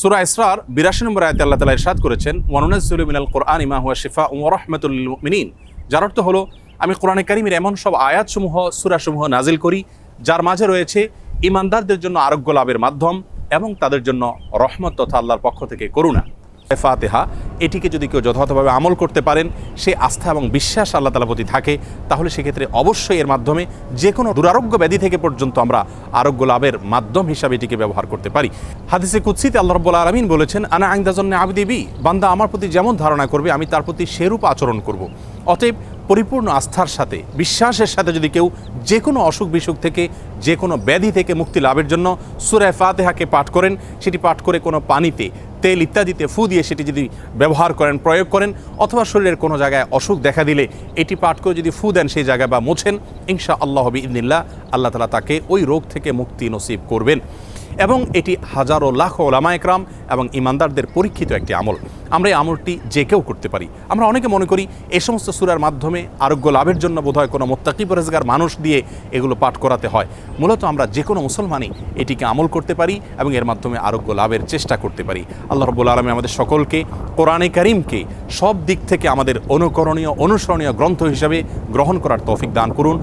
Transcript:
সুরা ইসরার বিরাশি নম্বর আয়তে আল্লাহ তালা ইরশাদ করেছেন ওয়ানুনাজুল মিনাল কোরআন ইমা হুয়া শিফা ও রহমতুল মিনিন যার অর্থ হলো, আমি কোরআনে কারিমের এমন সব আয়াতসমূহ, সুরাসমূহ নাজিল করি, যার মাঝে রয়েছে ইমানদারদের জন্য আরোগ্য লাভের মাধ্যম এবং তাদের জন্য রহমত তথা আল্লাহর পক্ষ থেকে করুণা। ফাতেহা এটিকে যদি কেউ যথাযথভাবে আমল করতে পারেন, সে আস্থা এবং বিশ্বাস আল্লাহ তালা প্রতি থাকে, তাহলে সেক্ষেত্রে অবশ্যই এর মাধ্যমে যে কোনো দুরারোগ্য ব্যাধি থেকে পর্যন্ত আমরা আরোগ্য লাভের মাধ্যম হিসাবে এটিকে ব্যবহার করতে পারি। হাদিসে কুৎসিতে আল্লাহ রব্বুল আলমিন বলেছেন, আনা আংদাজন্য আবিদিবি বান্দা আমার প্রতি যেমন ধারণা করবে, আমি তার প্রতি সেরূপ আচরণ করব। অতএব পরিপূর্ণ আস্থার সাথে, বিশ্বাসের সাথে যদি কেউ যে কোনো অসুখ বিসুখ থেকে যে কোনো ব্যাধি থেকে মুক্তি লাভের জন্য সুরায় ফাতেহাকে পাঠ করেন, সেটি পাঠ করে কোনো পানিতে তেল ইত্যাদিতে ফু দিয়ে সেটি যদি ব্যবহার করেন, প্রয়োগ করেন অথবা শরীরের কোনো জায়গায় অসুখ দেখা দিলে এটি পাঠ করে যদি ফু দেন সেই জায়গায় বা মোছেন ইনশা আল্লাহ হবি ইদিল্লা আল্লাহ তালা তাকে ওই রোগ থেকে মুক্তি নসিব করবেন। এবং এটি হাজারো লাখ ওলামা একরাম এবং ইমানদারদের পরীক্ষিত একটি আমল। আমরা এই আমলটি যে কেউ করতে পারি। আমরা অনেকে মনে করি এই সমস্ত সুরার মাধ্যমে আরোগ্য লাভের জন্য বোধহয় কোনো মোত্তাকি পরেজগার মানুষ দিয়ে এগুলো পাঠ করাতে হয়। মূলত আমরা যে কোনো মুসলমানই এটিকে আমল করতে পারি এবং এর মাধ্যমে আরোগ্য লাভের চেষ্টা করতে পারি। আল্লাহ রব্বুল আলমী আমাদের সকলকে কোরআনে করিমকে সব দিক থেকে আমাদের অনুকরণীয়, অনুসরণীয় গ্রন্থ হিসাবে গ্রহণ করার তৌফিক দান করুন।